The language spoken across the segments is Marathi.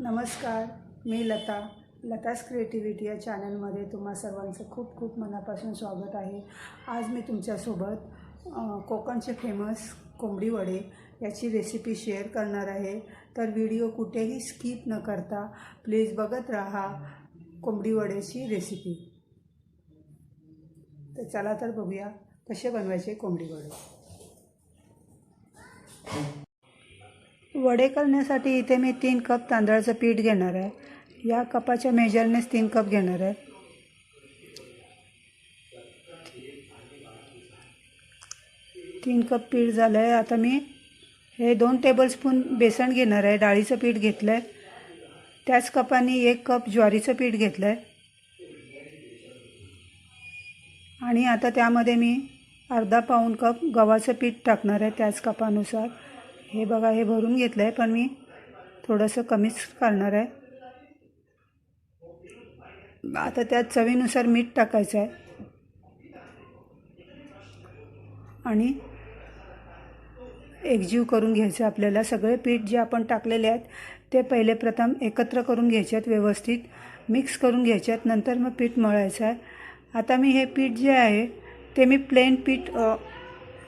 नमस्कार मी लता. लतास क्रिएटिव्हिटी या चॅनलमध्ये तुम्हा सर्वांचं खूप खूप मनापासून स्वागत आहे. आज मी तुमच्यासोबत कोकणचे फेमस कोंबडी वडे याची रेसिपी शेअर करणार आहे. तर व्हिडिओ कुठेही स्किप न करता प्लीज बघत राहा कोंबडी वड्याची रेसिपी तर चला तर बघूया कसे बनवायचे कोंबडी वडे. वडे करण्यासाठी इथे मी तीन कप तांदळाचं पीठ घेणार आहे. या कपाच्या मेजरनेच तीन कप घेणार आहे. तीन कप पीठ झालं आहे आता मी हे दोन टेबलस्पून बेसन घेणार आहे. डाळीचं पीठ घेतलं आहे त्याच कपाने एक कप ज्वारीचं पीठ घेतलं आहे आणि आता त्यामध्ये मी अर्धा पाऊण कप गव्हाचं पीठ टाकणार आहे त्याच कपानुसार. हे बघा हे भरून घेतलं आहे पण मी थोडंसं कमीच करणार आहे. आता त्यात चवीनुसार मीठ टाकायचं आहे आणि एकजीव करून घ्यायचं आहे आपल्याला. सगळे पीठ जे आपण टाकलेले आहेत ते पहिले प्रथम एकत्र करून घ्यायचे आहेत व्यवस्थित मिक्स करून घ्यायचे आहेत नंतर मग पीठ मळायचं आहे. आता मी हे पीठ जे आहे ते मी प्लेन पीठ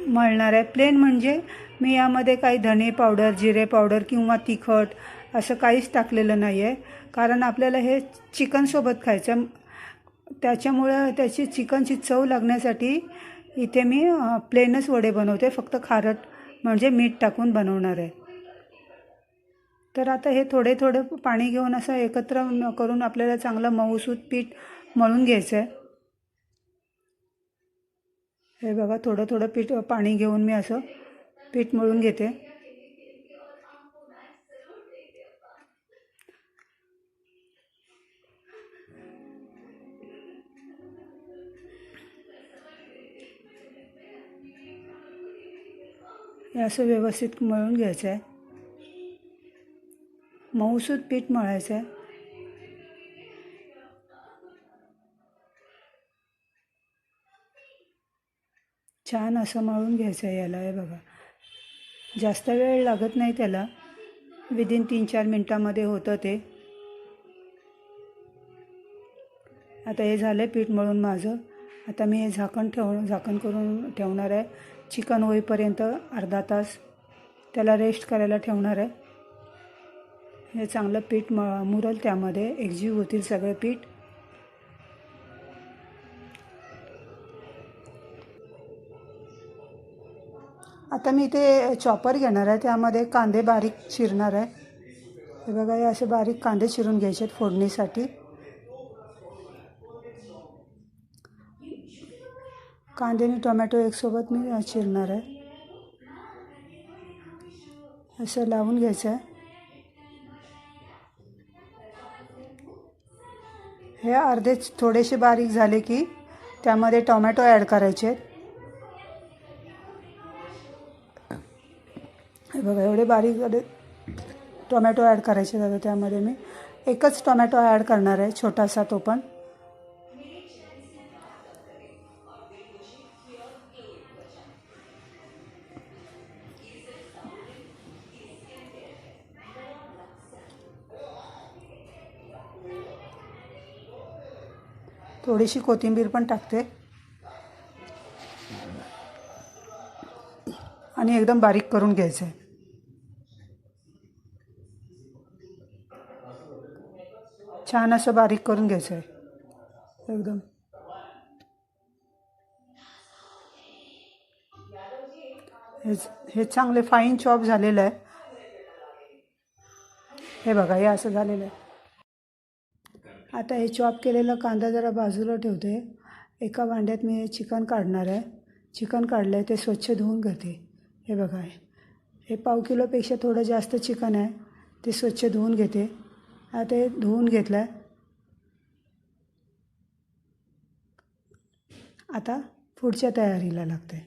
मळणार आहे. प्लेन म्हणजे मी यामध्ये काही धणे पावडर जिरे पावडर किंवा तिखट असं काहीच टाकलेलं नाही आहे कारण आपल्याला हे चिकनसोबत खायचं त्याच्यामुळं त्याची चिकनची चव लागण्यासाठी इथे मी प्लेनच वडे बनवते. फक्त खारट म्हणजे मीठ टाकून बनवणार आहे. तर आता हे थोडे थोडे पाणी घेऊन असं एकत्र करून आपल्याला चांगलं मऊसूत पीठ मळून घ्यायचं आहे हे बघा थोडं थोडं पीठ पाणी घेऊन मी असं पीठ मळून घेते. हे असं व्यवस्थित मळून घ्यायचं आहे मऊसूद पीठ मळायचं आहे छान असं मळून घ्यायचं आहे याला हे बघा. जास्त वेळ लागत नाही त्याला. विदिन तीन चार मिनटामध्ये होतं ते. आता हे झालं आहे पीठ मळून माझं. आता मी हे झाकण ठेव झाकण करून ठेवणार आहे. चिकन होईपर्यंत अर्धा तास त्याला रेस्ट करायला ठेवणार आहे. हे चांगलं पीठ म मुरल त्यामध्ये. एकजीव होतील सगळे पीठ. आता मी इथे चॉपर घेणार आहे. त्यामध्ये कांदे बारीक चिरणार आहे. हे बघा हे असे बारीक कांदे चिरून घ्यायचे आहेत फोडणीसाठी. कांदे आणि टोमॅटो एकसोबत मी चिरणार आहे. असं लावून घ्यायचं आहे. हे अर्धे थोडेसे बारीक झाले की त्यामध्ये टोमॅटो ॲड करायचे आहेत हे बघा एवढे बारीक झाले टोमॅटो ॲड करायचे दादा त्यामध्ये मी एकच टोमॅटो ॲड करणार आहे छोटासा तो पण. थोडीशी कोथिंबीर पण टाकते. आणि एकदम बारीक करून घ्यायचं आहे छान असं बारीक करून घ्यायचं आहे. एकदम. हे हे चांगले फाईन चॉप झालेलं आहे. हे बघा हे असं झालेलं आहे. आता हे चॉप केलेलं कांदा जरा बाजूला ठेवते. एका भांड्यात मी चिकन काढणार आहे. चिकन काढलं आहे ते स्वच्छ धुवून घेते. हे बघा हे पाव किलोपेक्षा थोडं जास्त चिकन आहे. ते स्वच्छ धुवून घेते. आता ते धुवून घेतलं आहे आता पुढच्या तयारीला लागते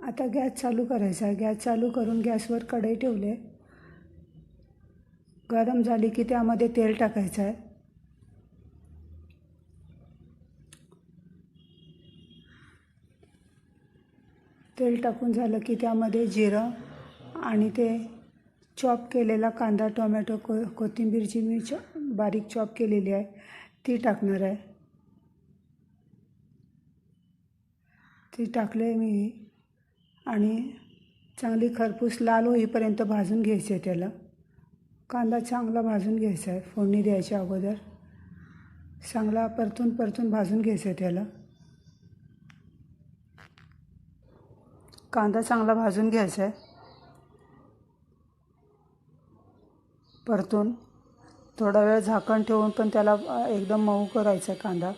आता गॅस चालू करायचा आहे. गॅस चालू करून गॅसवर कढई ठेवले गरम झाली की त्यामध्ये तेल टाकायचं आहे. तेल टाकून झालं की त्यामध्ये जिरं आणि ते चॉप केलेला कांदा टोमॅटो को कोथिंबीर जी मी चॉ बारीक चॉप केलेली आहे. ती टाकणार आहे. ती टाकले मी आणि चांगली खरपूस लाल होईपर्यंत भाजून घ्यायचं आहे त्याला. कांदा चांगला भाजून घ्यायचा आहे. फोडणी द्यायच्या अगोदर. चांगला परतून परतून भाजून घ्यायचं आहे त्याला. कांदा चांगला भाजून घ्यायचा आहे. परतून थोडा वेळ झाकण ठेवून पण त्याला एकदम मऊ करायचा आहे कांदा.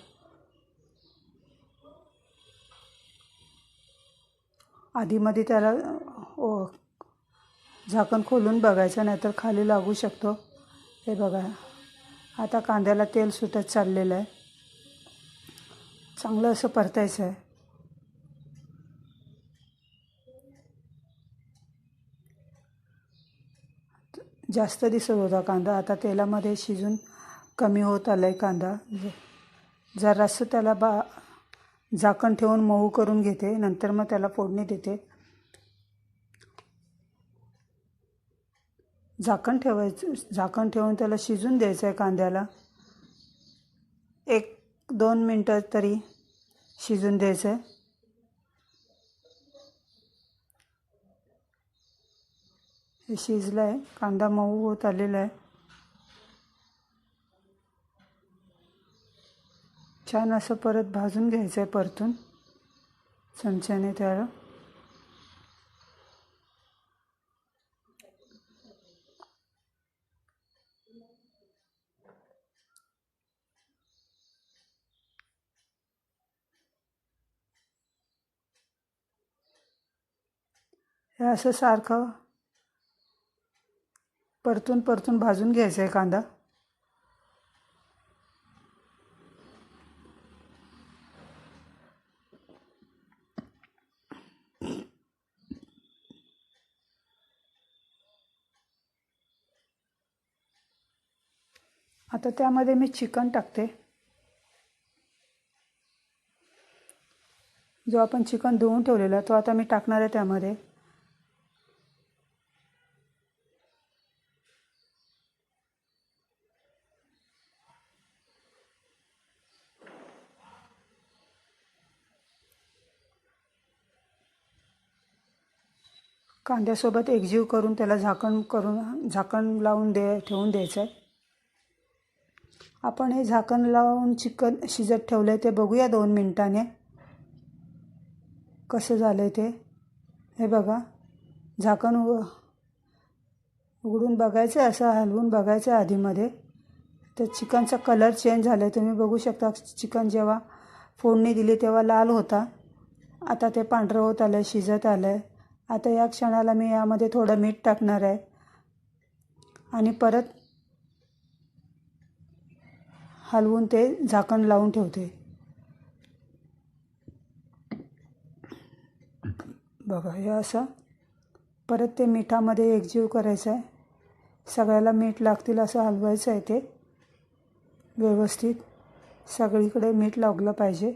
आधीमध्ये त्याला ओ झाकण खोलून बघायचं नाहीतर खाली लागू शकतो. हे बघा. आता कांद्याला तेल सुटत चाललेलं आहे. चांगलं असं परतायचं आहे. जास्त दिसत होता कांदा. आता तेलामध्ये शिजून कमी होत आला आहे कांदा. जरासं त्याला बा झाकण ठेवून मऊ करून घेते. नंतर मग त्याला फोडणी देते. झाकण ठेवायचं झाकण ठेवून त्याला शिजून द्यायचं आहे कांद्याला. एक दोन मिनटं तरी शिजून द्यायचं आहे हे शिजलं आहे कांदा मऊ होत आलेला आहे. छान असं परत भाजून घ्यायचं आहे परतून. चमच्याने त्याला. हे असं सारखं परतून परतून भाजून घ्यायचा आहे कांदा. आता त्यामध्ये मी चिकन टाकते. जो आपण चिकन धुवून ठेवलेला तो आता मी टाकणार आहे त्यामध्ये. कांद्यासोबत एकजीव करून त्याला झाकण करून झाकण लावून दे ठेवून द्यायचं आहे. आपण हे झाकण लावून चिकन शिजत ठेवलं आहे ते बघूया दोन मिनटाने. कसं झालं आहे ते? हे बघा. झाकण उग उघडून बघायचं आहे असं हलवून बघायचं आहे आधीमध्ये. तर चिकनचा कलर चेंज झाला आहे तुम्ही बघू शकता चिकन जेव्हा फोडणी दिली तेव्हा लाल होता. आता ते पांढरं होत आलं आहे शिजत आलं आहे आता या क्षणाला मी यामध्ये थोडं मीठ टाकणार आहे. आणि परत हलवून ते झाकण लावून ठेवते. बघा हे असं. परत ते मिठामध्ये एकजीव करायचं आहे. सगळ्याला मीठ लागतील असं हलवायचं आहे ते. व्यवस्थित सगळीकडे मीठ लागलं पाहिजे.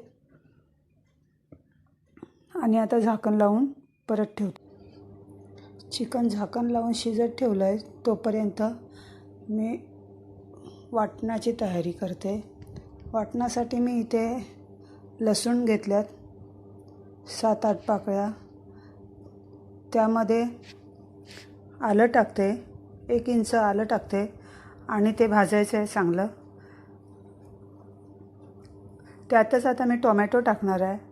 आणि आता झाकण लावून परत ठेवतो चिकन झाकण लावून शिजत ठेवलं आहे तोपर्यंत मी वाटणाची तयारी करते. वाटणासाठी मी इथे लसूण घेतल्यात सात आठ पाकळ्या. त्यामध्ये आलं टाकते एक इंच आलं टाकते आणि ते भाजायचं आहे चांगलं. त्यातच आता मी टोमॅटो टाकणार आहे.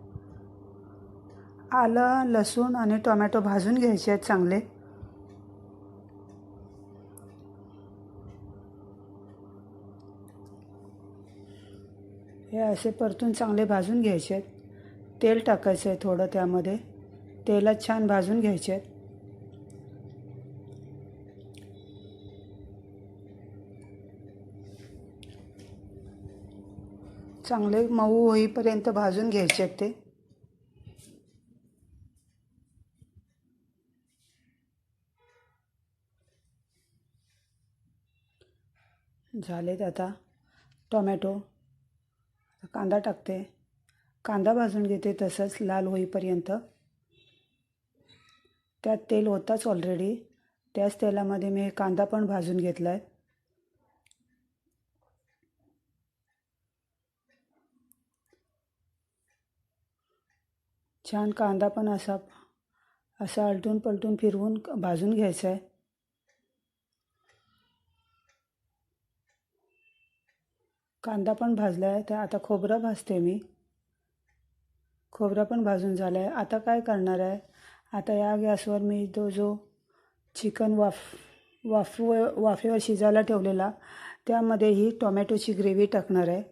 आलं लसूण आणि टोमॅटो भाजून घ्यायचे आहेत चांगले. हे असे परतून चांगले भाजून घ्यायचे आहेत. तेल टाकायचं आहे थोडं त्यामध्ये. तेलात छान भाजून घ्यायचे आहेत. चांगले मऊ होईपर्यंत भाजून घ्यायचे आहेत ते. झालेत आता. टोमॅटो. कांदा टाकते. कांदा भाजून घेते तसंच लाल होईपर्यंत. त्यात तेल होताच ऑलरेडी त्याच तेलामध्ये मी कांदा पण भाजून घेतला आहे छान कांदा पण असा असा आलटून पलटून फिरवून भाजून घ्यायचा आहे कांदा पण भाजला आहे तर आता खोबरं भाजते मी. खोबरं पण भाजून झालं आहे आता काय करणार आहे? आता या गॅसवर मी तो जो चिकन वाफ वाफ वाफेवर शिजायला ठेवलेला त्यामध्ये ही टोमॅटोची ग्रेव्ही टाकणार आहे.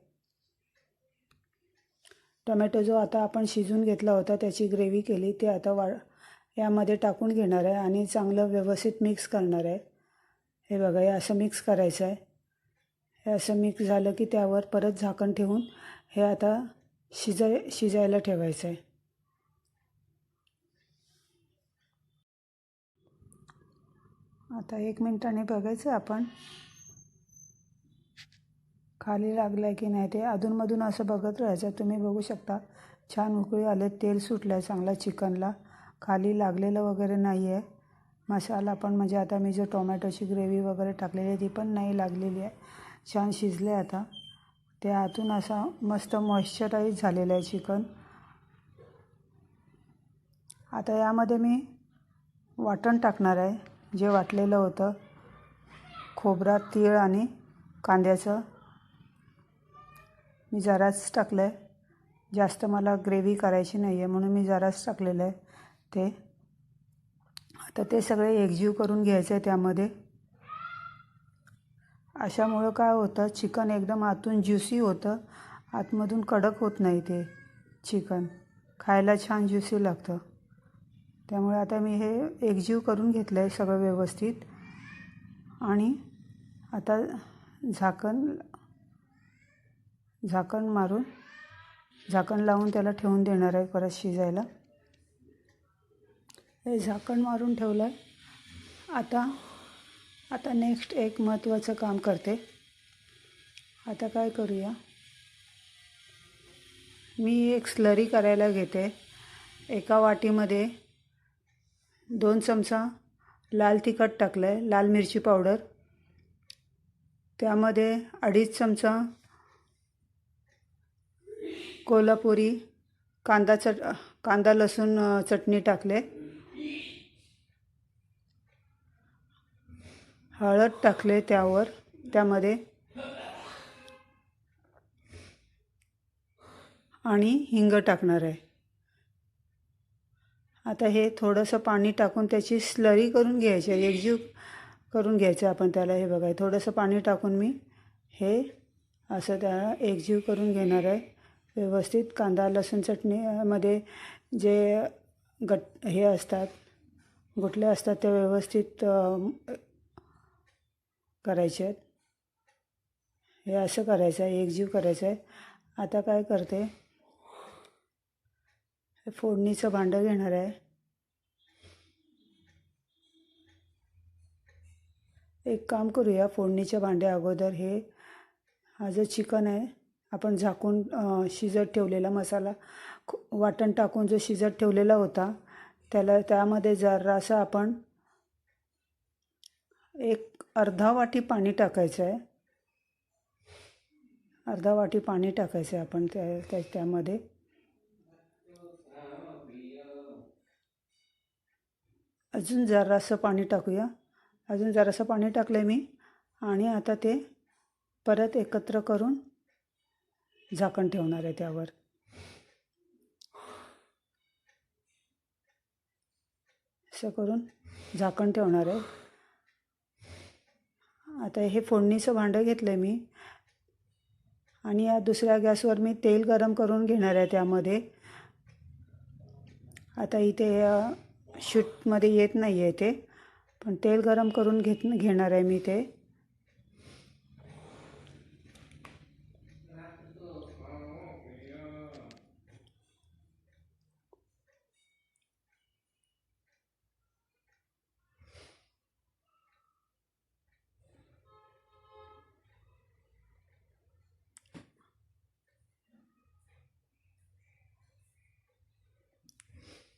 टोमॅटो जो आता आपण शिजून घेतला होता त्याची ग्रेव्ही केली ते आता वा यामध्ये टाकून घेणार आहे आणि चांगलं व्यवस्थित मिक्स करणार आहे. हे बघा हे असं मिक्स करायचं आहे. हे असं मिक्स झालं की त्यावर परत झाकण ठेवून हे आता शिजाय शिजायला ठेवायचं आहे आता एक मिनटाने बघायचं आपण. खाली लागलं आहे की नाही ते? अधूनमधून असं बघत राहायचं. तुम्ही बघू शकता छान उकळी आले तेल सुटलं आहे चांगला चिकनला. खाली लागलेलं वगैरे नाही आहे मसाला पण म्हणजे आता मी जो टोमॅटोची ग्रेव्ही वगैरे टाकलेली आहे ती पण नाही लागलेली आहे. छान शिजले आता. ते आतून असा मस्त मॉइश्चराईज झालेलं आहे चिकन. आता यामध्ये मी वाटण टाकणार आहे. जे वाटलेलं होतं. खोबरा तीळ आणि कांद्याचं. मी जराच टाकलं आहे जास्त मला ग्रेव्ही करायची नाही आहे म्हणून मी जराच टाकलेलं आहे ते. आता ते सगळे एकजीव करून घ्यायचं आहे त्यामध्ये. अशामुळं काय होतं चिकन एकदम आतून ज्युसी होतं आतमधून कडक होत नाही ते चिकन. खायला छान ज्युसी लागतं. त्यामुळे आता मी हे एकजीव करून घेतलं आहे सगळं व्यवस्थित. आणि आता झाकण झाकण मारून झाकण लावून त्याला ठेवून देणार आहे परत शिजायला. हे झाकण मारून ठेवलं आहे आता आता नेक्स्ट एक महत्त्वाचं काम करते. आता काय करूया? मी एक स्लरी करायला घेते. एका वाटीमध्ये दोन चमचा लाल तिखट टाकलं आहे लाल मिरची पावडर. त्यामध्ये अडीच चमचा कोल्हापुरी कांदा चट कांदा लसूण चटणी टाकले. हळद टाकले त्यावर त्यामध्ये. आणि हिंग टाकणार आहे. आता हे थोडंसं पाणी टाकून त्याची स्लरी करून घ्यायची आहे एकजीव करून घ्यायचं आपण त्याला. हे बघा थोडंसं पाणी टाकून मी हे असं त्याला एकजीव करून घेणार आहे. व्यवस्थित कांदा लसूण चटणीमध्ये जे गट हे असतात गुटले असतात ते व्यवस्थित करायचे आहेत. हे असं करायचं आहे एकजीव करायचं आहे. आता काय करते? फोडणीचं भांडं घेणार आहे. एक काम करूया फोडणीच्या भांड्या अगोदर हे हा जो चिकन आहे आपण झाकून शिजत ठेवलेला मसाला वाटण टाकून जो शिजत ठेवलेला होता त्याला त्यामध्ये जरासं आपण एक अर्धा वाटी पाणी टाकायचं आहे. अर्धा वाटी पाणी टाकायचं आहे आपण त्या त्या त्यामध्ये. अजून जरासं पाणी टाकूया. अजून जरासं पाणी टाकलं आहे मी. आणि आता ते परत एकत्र करून झाकण ठेवणार आहे त्यावर. असं करून झाकण ठेवणार आहे. आता हे फोडणीचं भांडं घेतलं आहे मी. आणि या दुसऱ्या गॅसवर मी तेल गरम करून घेणार आहे त्यामध्ये. आता इथे शूटमध्ये येत नाही आहे ते. पण तेल गरम करून घेत घेणार आहे मी ते.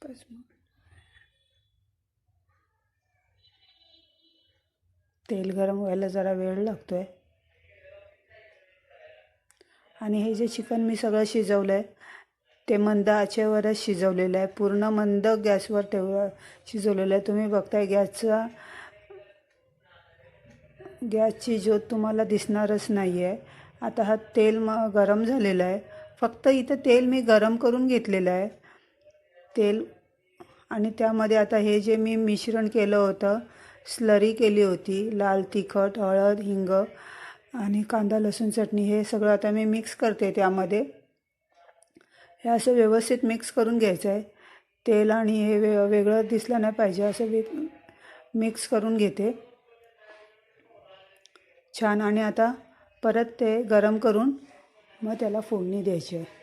खरंच मग तेल गरम व्हायला जरा वेळ लागतो आहे आणि हे जे चिकन मी सगळं शिजवलं आहे ते मंद आचेवरच शिजवलेलं आहे. पूर्ण मंद गॅसवर ठेव शिजवलेलं आहे. तुम्ही बघताय गॅसचा गॅसची ज्योत तुम्हाला दिसणारच नाही आहे आता हा तेल म गरम झालेला आहे. फक्त इथं तेल मी गरम करून घेतलेलं आहे. तेल आणि त्यामध्ये आता हे जे मी मिश्रण केलं होतं स्लरी केली होती लाल तिखट हळद हिंग आणि कांदा लसूण चटणी हे सगळं आता मी मिक्स करते त्यामध्ये. हे असं व्यवस्थित मिक्स करून घ्यायचं आहे तेल आणि हे वे वेगळं दिसलं नाही पाहिजे असं वे मिक्स करून घेते. छान. आणि आता परत ते गरम करून मग त्याला फोडणी द्यायची आहे.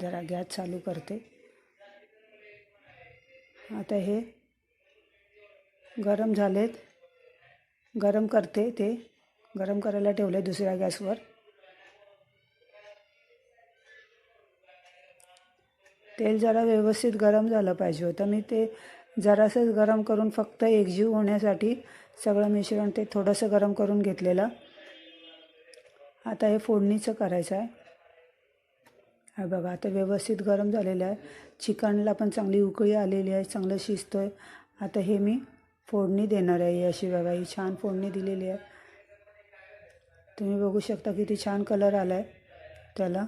जरा गॅस चालू करते. आता हे गरम झालेत. गरम करते ते. गरम करायला ठेवले दुसऱ्या गॅसवर. तेल जरा व्यवस्थित गरम झालं पाहिजे होतं. मी ते जरासंच गरम करून फक्त एकजीव होण्यासाठी सगळं मिश्रण ते थोडंसं गरम करून घेतलेलं. आता हे फोडणीचं करायचं आहे. हा बघा आता व्यवस्थित गरम झालेलं आहे. चिकनला पण चांगली उकळी आलेली आहे चांगलं शिजतो आहे आता हे मी फोडणी देणार आहे अशी बघा ही छान फोडणी दिलेली आहे. तुम्ही बघू शकता किती छान कलर आला आहे त्याला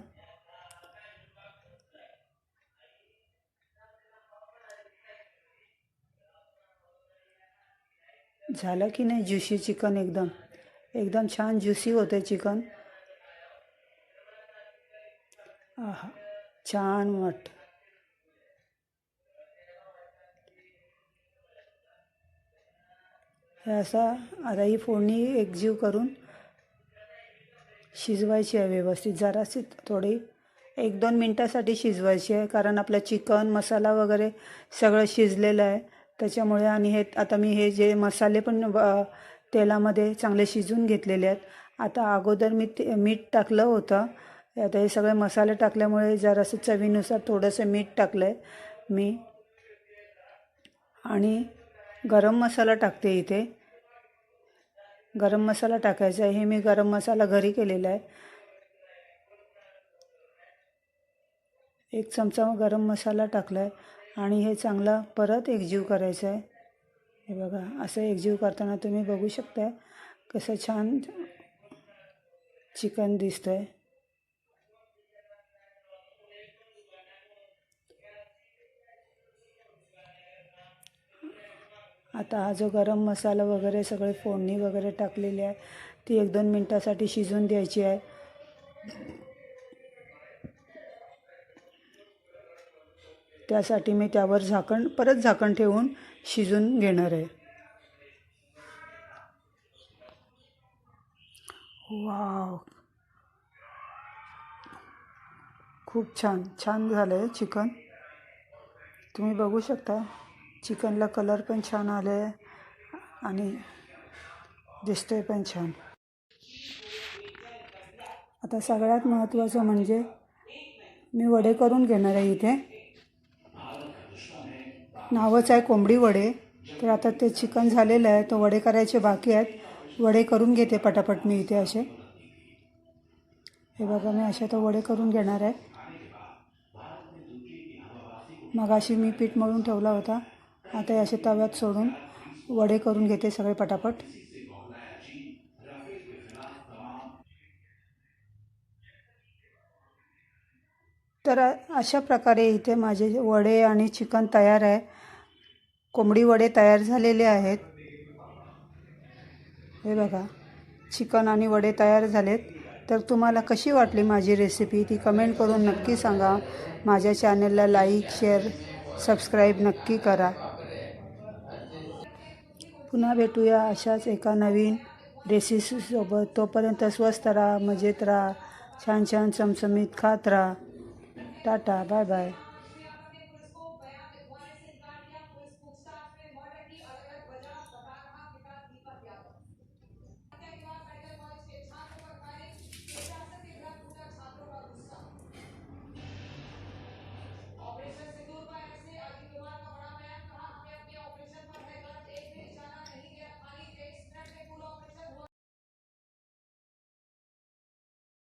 झालं की नाही ज्युशी चिकन एकदम? एकदम छान ज्युसी होतं चिकन. आहा छान वाट हे असा आता ही फोडणी एकजीव करून शिजवायची आहे व्यवस्थित. जराशी थोडी एक दोन मिनटासाठी शिजवायची आहे कारण आपलं चिकन मसाला वगैरे सगळं शिजलेलं आहे. त्याच्यामुळे आणि हे आता मी हे जे मसाले पण तेलामध्ये चांगले शिजून घेतलेले आहेत. आता अगोदर मी ते मीठ टाकलं होतं. आता हे सगळे मसाले टाकल्यामुळे जरासं चवीनुसार थोडंसं मीठ टाकलं आहे मी. आणि गरम मसाला टाकते इथे. गरम मसाला टाकायचा आहे. हे मी गरम मसाला घरी केलेला आहे. एक चमचा गरम मसाला टाकला आहे आणि हे चांगला परत एकजीव करायचं आहे. हे बघा असं एकजीव करताना तुम्ही बघू शकता कसं छान चिकन दिसतं आहे आता हा जो गरम मसाला वगैरे सगळे फोडणी वगैरे टाकलेली आहे ती एक दोन मिनटासाठी शिजून द्यायची आहे. त्यासाठी मी त्यावर झाकण परत झाकण ठेवून शिजून घेणार आहे. वाव! खूप छान छान झालं आहे चिकन. तुम्ही बघू शकता. चिकनला कलर पण छान आले आहे आणि दिसतोय पण छान. आता सगळ्यात महत्त्वाचं म्हणजे मी वडे करून घेणार आहे इथे. नावच आहे कोंबडी वडे. तर आता ते चिकन झालेलं आहे तर वडे करायचे बाकी आहेत. वडे करून घेते पटापट मी इथे असे. हे बघा मी असे तर वडे करून घेणार आहे. मग अशी मी पीठ मळून ठेवला होता. आता असे तव्यात सोडून वडे करून घेते सगळे पटापट. तर अशा प्रकारे इथे माझे वडे आणि चिकन तयार आहे. कोंबडी वडे तयार झालेले आहेत. हे बघा चिकन आणि वडे तयार झालेत. तर तुम्हाला कशी वाटली माझी रेसिपी ती कमेंट करून नक्की सांगा. माझ्या चॅनलला लाईक शेअर सबस्क्राईब नक्की करा. पुन्हा भेटूया अशाच एका नवीन रेसिपीसोबत. तोपर्यंत स्वस्त राहा मजेत राहा छान छान चमचमीत खात राहा. Tata bye bye.